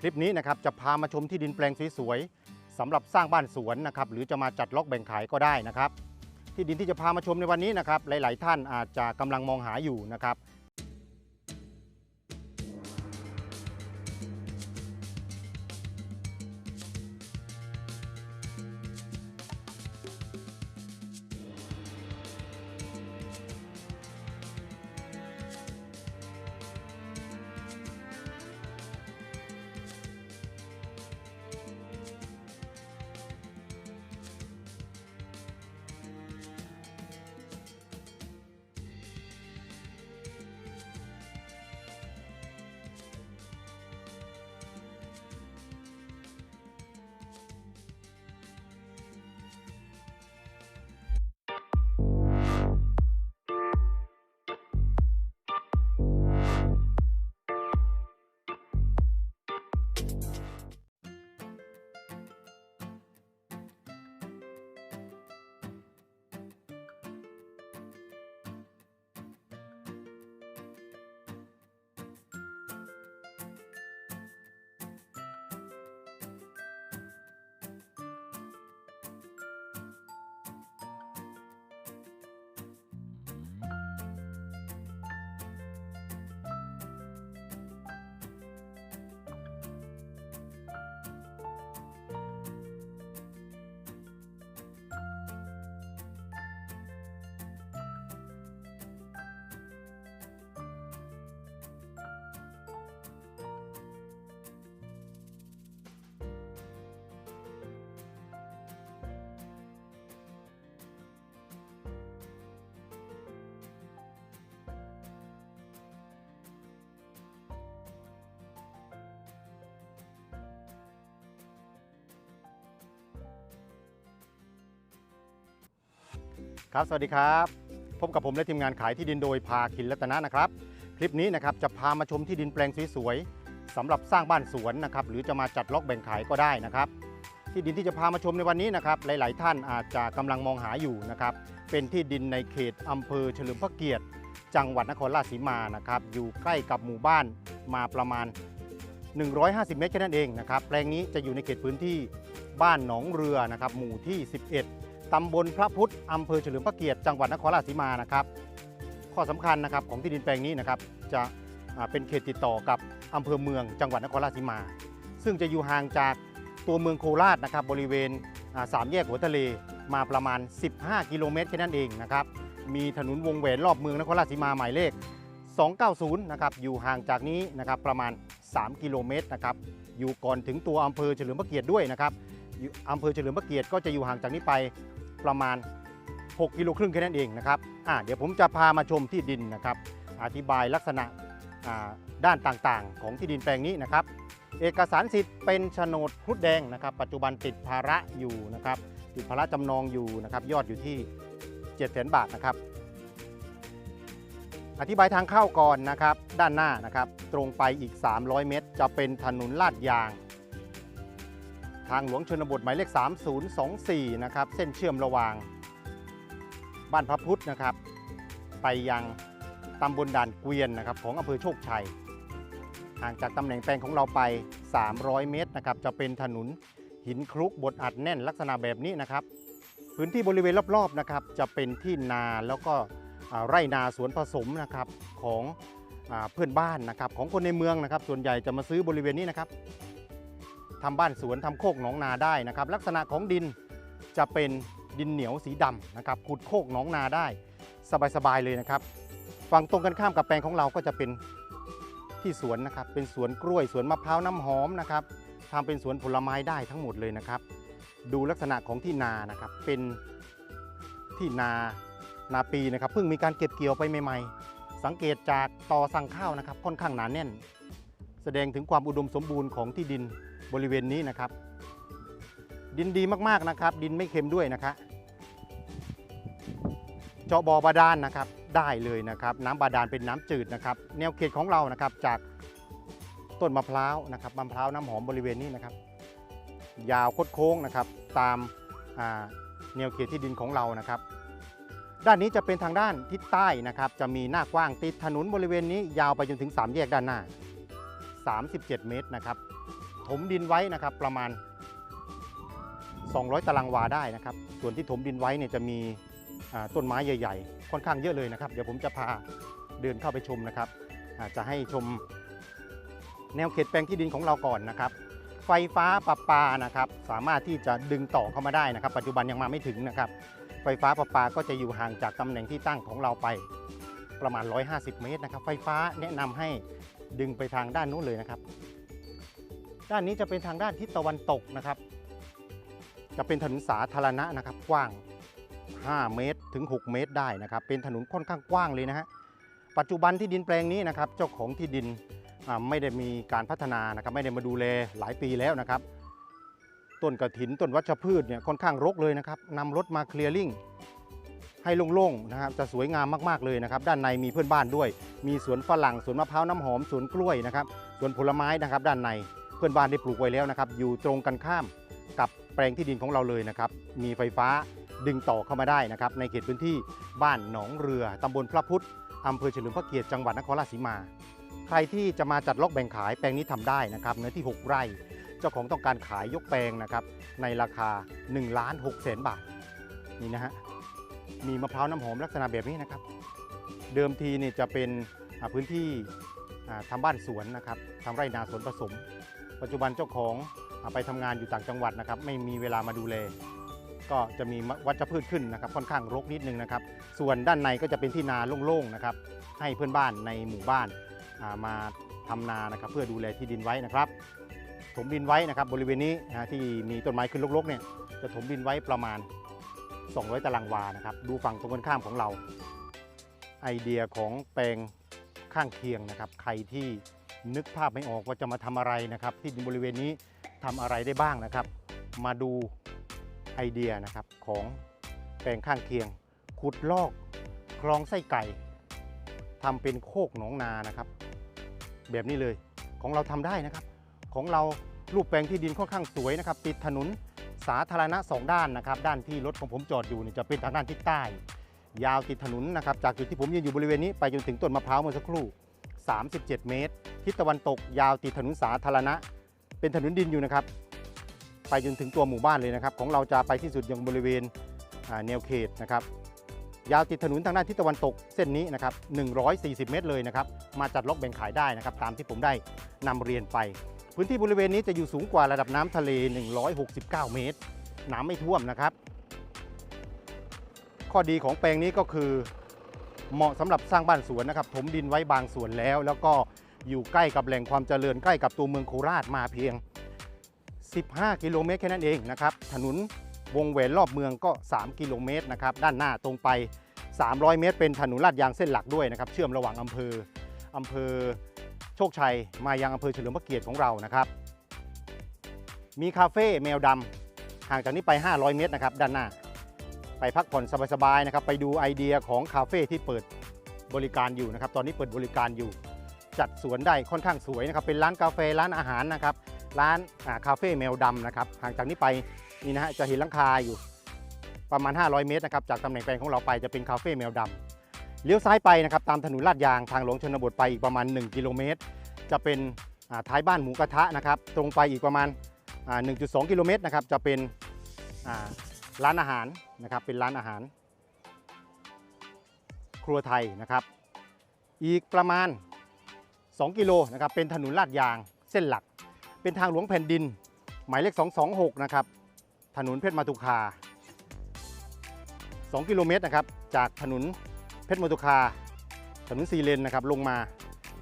คลิปนี้นะครับจะพามาชมที่ดินแปลงสวยๆสำหรับสร้างบ้านสวนนะครับหรือจะมาจัดล็อกแบ่งขายก็ได้นะครับ ที่ดินที่จะพามาชมในวันนี้นะครับหลาย ๆ ท่านอาจจะกำลังมองหาอยู่นะครับ ครับ สวัสดีครับ พบกับผมและทีมงานขายที่ดินโดยพาคินรัตนะนะครับ คลิปนี้นะครับจะพามาชมที่ดินแปลงสวยๆสำหรับสร้างบ้านสวนนะครับหรือจะมาจัดล็อกแบ่งขายก็ได้นะครับ ที่ดินที่จะพามาชมในวันนี้นะครับหลาย ๆ ท่านอาจจะกำลังมองหาอยู่นะครับเป็นที่ดินในเขตอำเภอเฉลิมพระเกียรติ จังหวัดนครราชสีมานะครับอยู่ใกล้กับหมู่บ้านมาประมาณ 150 เมตรแค่นั้นเองนะครับแปลงนี้จะอยู่ในเขตพื้นที่บ้านหนองเรือนะครับหมู่ที่ 11 ตำบลพระพุทธอำเภอเฉลิมพระเกียรติจังหวัดนครราชสีมานะครับ ข้อสำคัญนะครับของที่ดินแปลงนี้นะครับจะเป็นเขตติดต่อกับอำเภอเมืองจังหวัดนครราชสีมา ซึ่งจะอยู่ห่างจากตัวเมืองโคราชนะครับบริเวณสามแยกหัวทะเลมาประมาณ 15 กิโลเมตรแค่นั้นเองนะครับมีถนนวงแหวนรอบเมืองนครราชสีมาหมายเลข 290 นะครับอยู่ห่างจากนี้นะครับประมาณ 3 กิโลเมตรนะครับอยู่ก่อนถึงตัวอำเภอเฉลิมพระเกียรติด้วยนะครับอำเภอเฉลิมพระเกียรติก็จะอยู่ห่างจากนี้ไป ประมาณ 6กิโลครึ่งแค่นั้นเองนะครับอ่าเดี๋ยวผมจะพามาชมที่ดินนะครับ อธิบายลักษณะด้านต่างๆ ของที่ดินแปลงนี้นะครับ เอกสารสิทธิ์เป็นโฉนดครุฑแดงนะครับ ปัจจุบันติดภาระอยู่นะครับติดภาระจำนองอยู่นะครับ ยอดอยู่ที่7 0 0 0 0บาทนะครับ อธิบายทางเข้าก่อนนะครับ ด้านหน้านะครับ ตรงไปอีก 300 เมตร จะเป็นถนนลาดยาง ทางหลวงชนบทหมายเลข 3024 นะครับ เส้นเชื่อมระหว่าง บ้านพระพุทธนะครับ ไปยังตำบลด่านเกวียนนะครับของอำเภอโชคชัย ห่างจากตำแหน่งแปลงของเราไป 300 เมตรนะครับ จะเป็นถนนหินคลุกบดอัดแน่นลักษณะแบบนี้นะครับ พื้นที่บริเวณรอบๆนะครับ จะเป็นที่นาแล้วก็ไร่นาสวนผสมนะครับของอเพื่อนบ้านนะครับ ของคนในเมืองนะครับ ส่วนใหญ่จะมาซื้อบริเวณนี้นะครับ ทำบ้านสวนทำโคกหนองนาได้นะครับ ลักษณะของดินจะเป็นดินเหนียวสีดำนะครับขุดโคกหนองนาได้ สบายๆเลยนะครับฝั่งตรงกันข้ามกับแปลงของเราก็จะเป็นที่สวนนะครับ เป็นสวนกล้วยสวนมะพร้าวน้ำหอมนะครับทำเป็นสวนผลไม้ได้ทั้งหมดเลยนะครับ ดูลักษณะของที่นานะครับ เป็นที่นานาปีนะครับเพิ่งมีการเก็บเกี่ยวไปใหม่ๆ สังเกตจากตอสั่งข้าวนะครับ ค่อนข้างหนาแน่น แสดงถึงความอุดมสมบูรณ์ของที่ดิน บริเวณนี้นะครับ ดินดีมากๆนะครับ ดินไม่เค็มด้วยนะครับเจาะบ่อบาดาลนะครับได้เลยนะครับ น้ำบาดาลเป็นน้ำจืดนะครับ แนวเขตของเรานะครับจากต้นมะพร้าวนะครับมะพร้าวน้ำหอมบริเวณนี้นะครับ ยาวคดโค้งนะครับ ตามแนวเขตที่ดินของเรานะครับ ด้านนี้จะเป็นทางด้านทิศใต้นะครับ จะมีหน้ากว้างติดถนนบริเวณนี้ยาวไปจนถึง 3 แยกด้านหน้า 37 เมตรนะครับ ถมดินไว้นะครับประมาณ 200 ตารางวาได้นะครับ ส่วนที่ถมดินไว้เนี่ยจะมีต้นไม้ใหญ่ๆ ค่อนข้างเยอะเลยนะครับ เดี๋ยวผมจะพาเดินเข้าไปชมนะครับจจะให้ชมแนวเขตแปลงที่ดินของเราก่อนนะครับ ไฟฟ้าประปานะครับ สามารถที่จะดึงต่อเข้ามาได้นะครับ ปัจจุบันยังมาไม่ถึงนะครับ ไฟฟ้าประปาก็จะอยู่ห่างจากตำแหน่งที่ตั้งของเราไปประมาณ 150 เมตรนะครับ ไฟฟ้าแนะนำให้ดึงไปทางด้านนู้นเลยนะครับ ด้านนี้จะเป็นทางด้านทิศตะวันตกนะครับ จะเป็นถนนสาธารณะนะครับกว้าง 5 เมตรถึง 6 เมตรได้นะครับ เป็นถนนค่อนข้างกว้างเลยนะฮะปัจจุบันที่ดินแปลงนี้นะครับ เจ้าของที่ดินไม่ได้มีการพัฒนานะครับ ไม่ได้มาดูแลหลายปีแล้วนะครับ ต้นกระถินต้นวัชพืชเนี่ยค่อนข้างรกเลยนะครับนำรถมาเคลียร์ลิงให้โล่งๆนะครับจะสวยงามมากๆเลยนะครับ ด้านในมีเพื่อนบ้านด้วย มีสวนฝรั่งสวนมะพร้าวน้ำหอมสวนกล้วยนะครับสวนผลไม้นะครับ ด้านใน เพื่อนบ้านได้ปลูกไว้แล้วนะครับ อยู่ตรงกันข้ามกับแปลงที่ดินของเราเลยนะครับ มีไฟฟ้าดึงต่อเข้ามาได้นะครับ ในเขตพื้นที่บ้านหนองเรือ ตำบลพระพุทธอำเภอเฉลิมพระเกียรติจังหวัดนครราชสีมา ใครที่จะมาจัดล็อกแบ่งขายแปลงนี้ทำได้นะครับเนื้อที่ 6 ไร่ เจ้าของต้องการขายยกแปลงนะครับ ในราคา1ล้าน6แสนบาท นี่นะฮะ มีมะพร้าวน้ำหอมลักษณะแบบนี้นะครับ เดิมทีนี่จะเป็นพื้นที่อ่าทำบ้านสวนนะครับทำไร่นาสวนผสม ปัจจุบันเจ้าของไปทำงานอยู่ต่างจังหวัดนะครับ ไม่มีเวลามาดูแล ก็จะมีวัชพืชขึ้นนะครับ ค่อนข้างรกนิดนึงนะครับ ส่วนด้านในก็จะเป็นที่นาโล่งๆนะครับ ให้เพื่อนบ้านในหมู่บ้านมาทำนานะครับ เพื่อดูแลที่ดินไว้นะครับ ถมดินไว้นะครับ บริเวณนี้นะที่มีต้นไม้ขึ้นรกๆเนี่ยจะถมดินไว้ประมาณ 200 ตารางวานะครับ ดูฝั่งตรงกันข้ามของเรา ไอเดียของแปลงข้างเคียงนะครับ ใครที่ นึกภาพไม่ออกว่าจะมาทำอะไรนะครับ ที่ดินบริเวณนี้ทำอะไรได้บ้างนะครับ มาดูไอเดียนะครับของแปลงข้างเคียง ขุดลอกคลองไส้ไก่ทำเป็นโคกหนองนานะครับ แบบนี้เลยของเราทำได้นะครับ ของเรารูปแปลงที่ดินค่อนข้างสวยนะครับ ติดถนนสาธารณะสองด้านนะครับ ด้านที่รถของผมจอดอยู่นี่จะเป็นทางด้านทิศใต้ ยาวติดถนนนะครับ จากจุดที่ผมยืนอยู่บริเวณนี้ไปจนถึงต้นมะพร้าวเมื่อสักครู่ 37 เมตร ทิศตะวันตกยาวติดถนนสาธารณะ เป็นถนนดินอยู่นะครับ ไปจนถึงตัวหมู่บ้านเลยนะครับ ของเราจะไปที่สุดยังบริเวณแนวเขตนะครับยาวติดถนนทางด้านทิศตะวันตกเส้นนี้นะครับ 140 เมตรเลยนะครับ มาจัดล็อกแบ่งขายได้นะครับ ตามที่ผมได้นำเรียนไป พื้นที่บริเวณนี้จะอยู่สูงกว่าระดับน้ำทะเล 169 เมตร น้ำไม่ท่วมนะครับ ข้อดีของแปลงนี้ก็คือ เหมาะสำหรับสร้างบ้านสวนนะครับ ถมดินไว้บางส่วนแล้ว แล้วก็ อยู่ใกล้กับแหล่งความเจริญใกล้กับตัวเมืองโคราชมาเพียง 15 กิโลเมตรแค่นั้นเองนะครับ ถนนวงแหวนรอบเมืองก็ 3 กิโลเมตรนะครับ ด้านหน้าตรงไป 300 เมตร เป็นถนนลาดยางเส้นหลักด้วยนะครับ เชื่อมระหว่างอำเภออำเภอโชคชัย มายังอำเภอเฉลิมพระเกียรติของเรานะครับ มีคาเฟ่แมวดำห่างจากนี้ไป 500 เมตรนะครับ ด้านหน้า ไปพักผ่อนสบายๆนะครับ ไปดูไอเดียของคาเฟ่ที่เปิดบริการอยู่นะครับ ตอนนี้เปิดบริการอยู่ จัดสวนได้ค่อนข้างสวยนะครับเป็นร้านกาแฟร้านอาหารนะครับ ร้านาคาเฟ่แมวดำนะครับห่างจากนี้ไปนี่นะฮะจะเห็นลังคาอยู่ประมาณ 500 เมตรนะครับจากตำแหน่งแปลงของเราไปจะเป็นคาเฟ่แมวดำเลี้ยวซ้ายไปนะครับตามถนนลาดยางทางหลวงชนบทไปอีกประมาณ 1 กิโลเมตร จะเป็นท้ายบ้านหมูกระทะนะครับ ตรงไปอีกประมาณอ่า1.2 กิโลเมตรนะครับจะเป็นร้านอาหารนะครับเป็นร้านอาหาร ครัวไทยนะครับ อีกประมาณ 2 กิโลนะครับเป็นถนนลาดยางเส้นหลัก เป็นทางหลวงแผ่นดิน หมายเลข 226 นะครับถนนเพชรมาตุคา 2 กิโลเมตรนะครับจากถนนเพชรมาตุคา ถนนซีเลนนะครับลงมา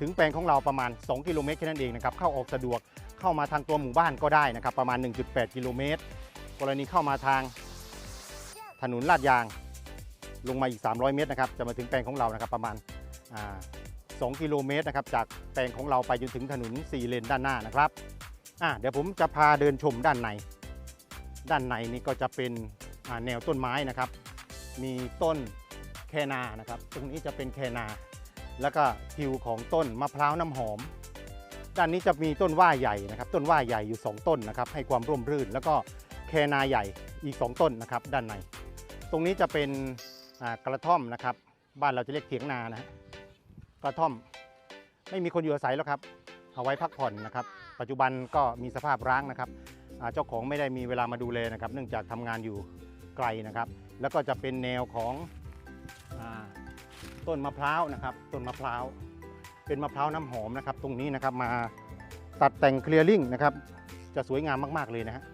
ถึงแปลงของเราประมาณ 2 กิโลเมตรแค่นั้นเองนะครับเข้าออกสะดวกเข้ามาทางตัวหมู่บ้านก็ได้นะครับประมาณ 1.8 กิโลเมตร กรณีเข้ามาทางถนนลาดยางลงมาอีก 300 เมตรนะครับจะมาถึงแปลงของเรานะครับประมาณอ่า 2 กิโลเมตรนะครับจากแปลงของเราไปจนถึงถนน 4 เลนด้านหน้านะครับอะเดี๋ยวผมจะพาเดินชมด้านใน ด้านในนี่ก็จะเป็นแนวต้นไม้นะครับ มีต้นแคนานะครับ ตรงนี้จะเป็นแคนา แล้วก็ทิวของต้นมะพร้าวน้ำหอม ด้านนี้จะมีต้นว่าใหญ่นะครับ ต้นว่าใหญ่อยู่ 2 ต้นนะครับ ให้ความร่มรื่น แล้วก็แคนาใหญ่อีก 2 ต้นนะครับ ด้านใน ตรงนี้จะเป็นกระท่อมนะครับ บ้านเราจะเรียกเถียงนานะ กระท่อม ไม่มีคนอยู่อาศัยแล้วครับเอาไว้พักผ่อนนะครับ ปัจจุบันก็มีสภาพร้างนะครับเจ้าของไม่ได้มีเวลามาดูแลนะครับ เนื่องจากทำงานอยู่ไกลนะครับ แล้วก็จะเป็นแนวของอต้นมะพร้าวนะครับ ต้นมะพร้าว เป็นมะพร้าวน้ำหอมนะครับ ตรงนี้นะครับมาตัดแต่งเคลียร์ลิงนะครับ จะสวยงามมากๆเลยนะฮะ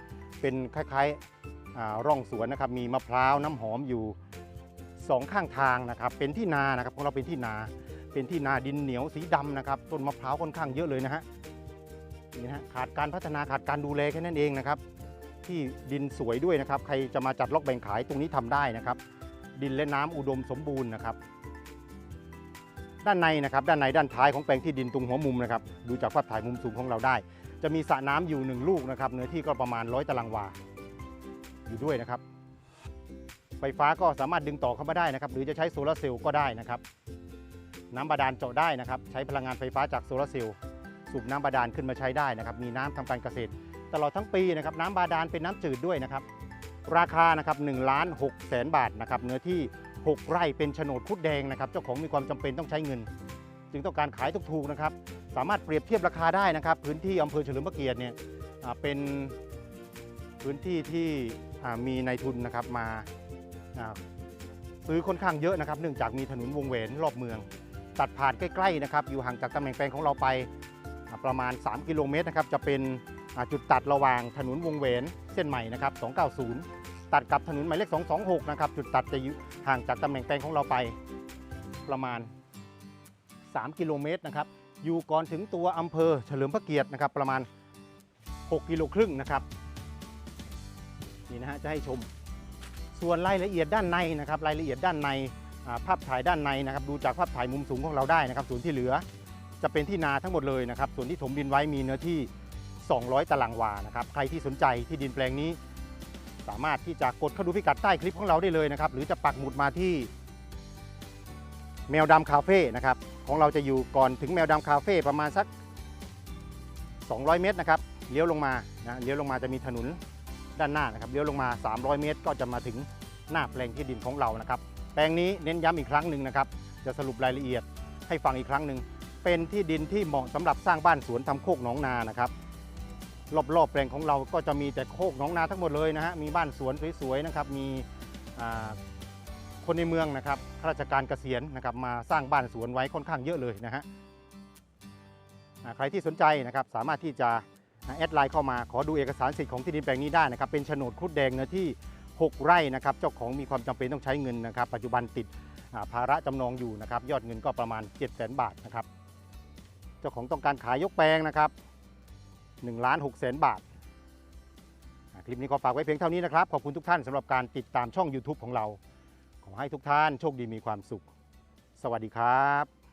เป็นคล้ายๆร่องสวนนะครับ มีมะพร้าวน้ำหอมอยู่สองข้างทางนะครับ เป็นที่นานะครับของเราเป็นที่นา เป็นที่นาดินเหนียวสีดำนะครับต้นมะพร้าวค่อนข้างเยอะเลยนะฮะนี่นะขาดการพัฒนาขาดการดูแลแค่นั้นเองนะครับ ที่ดินสวยด้วยนะครับ ใครจะมาจัดล็อกแบ่งขายตรงนี้ทำได้นะครับ ดินและน้ำอุดมสมบูรณ์นะครับ ด้านในนะครับ ด้านในด้านท้ายของแปลงที่ดินตรงหัวมุมนะครับ ดูจากภาพถ่ายมุมสูงของเราได้ จะมีสระน้ำอยู่หนึ่งลูกนะครับ เนื้อที่ก็ประมาณร้อยตารางวา อยู่ด้วยนะครับ ไฟฟ้าก็สามารถดึงต่อเข้ามาได้นะครับ หรือจะใช้โซลาร์เซลล์ก็ได้นะครับ น้ำบาดาลเจาะได้นะครับ ใช้พลังงานไฟฟ้าจากโซลาร์เซลล์สูบน้ำบาดาลขึ้นมาใช้ได้นะครับ มีน้ำทำการเกษตร ตลอดทั้งปีนะครับน้ำบาดาลเป็นน้ำจืดด้วยนะครับ ราคานะครับ1ล้าน6แสนบาทนะครับเนื้อที่ 6 ไร่เป็นโฉนดคุดแดงนะครับ เจ้าของมีความจำเป็นต้องใช้เงิน จึงต้องการขายถูกๆนะครับ สามารถเปรียบเทียบราคาได้นะครับ พื้นที่อำเภอเฉลิมพระเกียรติเนี่ยเป็นพื้นที่ที่มีนายทุนนะครับมาซื้อค่อนข้างเยอะนะครับ เนื่องจากมีถนนวงแหวนรอบเมือง ตัดผ่านใกล้ๆนะครับอยู่ห่างจากตำแหน่งแปลงของเราไปประมาณ 3 กิโลเมตรนะครับจะเป็นจุดตัดระหว่างถนนวงแหวนเส้นใหม่นะครับ 290 ตัดกับถนนหมายเลข 226 นะครับจุดตัดจะอยู่ห่างจากตำแหน่งแปลงของเราไปประมาณ 3 กิโลเมตรนะครับอยู่ก่อนถึงตัวอำเภอเฉลิมพระเกียรตินะครับประมาณ 6 กิโลครึ่งนะครับนี่นะฮะจะให้ชม ส่วนรายละเอียดด้านในนะครับรายละเอียดด้านใน ภาพถ่ายด้านในนะครับดูจากภาพถ่ายมุมสูงของเราได้นะครับ ส่วนที่เหลือจะเป็นที่นาทั้งหมดเลยนะครับ ส่วนที่ถมดินไว้มีเนื้อที่ 200 ตารางวานะครับใครที่สนใจที่ดินแปลงนี้ สามารถที่จะกดเข้าดูพิกัดใต้คลิปของเราได้เลยนะครับ หรือจะปักหมุดมาที่ แมวดำคาเฟ่นะครับของเราจะอยู่ก่อนถึงแมวดำคาเฟ่ประมาณสัก 200 เมตรนะครับเลี้ยวลงมานะเลี้ยวลงมาจะมีถนนด้านหน้านะครับเลี้ยวลงมา 300 เมตร ก็จะมาถึงหน้าแปลงที่ดินของเรานะครับ แปลงนี้เน้นย้ำอีกครั้งหนึ่งนะครับ จะสรุปรายละเอียดให้ฟังอีกครั้งหนึ่ง เป็นที่ดินที่เหมาะสำหรับสร้างบ้านสวนทำโคกหนองนานะครับ รอบๆแปลงของเราก็จะมีแต่โคกหนองนาทั้งหมดเลยนะฮะ มีบ้านสวนสวยๆนะครับ มีคนในเมืองนะครับ ข้าราชการเกษียณนะครับมาสร้างบ้านสวนไว้ค่อนข้างเยอะเลยนะฮะ ใครที่สนใจนะครับสามารถที่จะแอดไลน์เข้ามาขอดูเอกสารสิทธิ์ของที่ดินแปลงนี้ได้นะครับ เป็นโฉนดครุดแดงเนื้อที่ 6 ไร่นะครับเจ้าของมีความจำเป็นต้องใช้เงินนะครับ ปัจจุบันติดภาระจำนองอยู่นะครับ ยอดเงินก็ประมาณ 7 0 0 0 0 บาทนะครับ เจ้าของต้องการขายยกแปลงนะครับ1ล้าน6แสนบาท คลิปนี้ขอฝากไว้เพียงเท่านี้นะครับ ขอบคุณทุกท่านสำหรับการติดตามช่อง YouTube ของเรา ขอให้ทุกท่านโชคดีมีความสุข สวัสดีครับ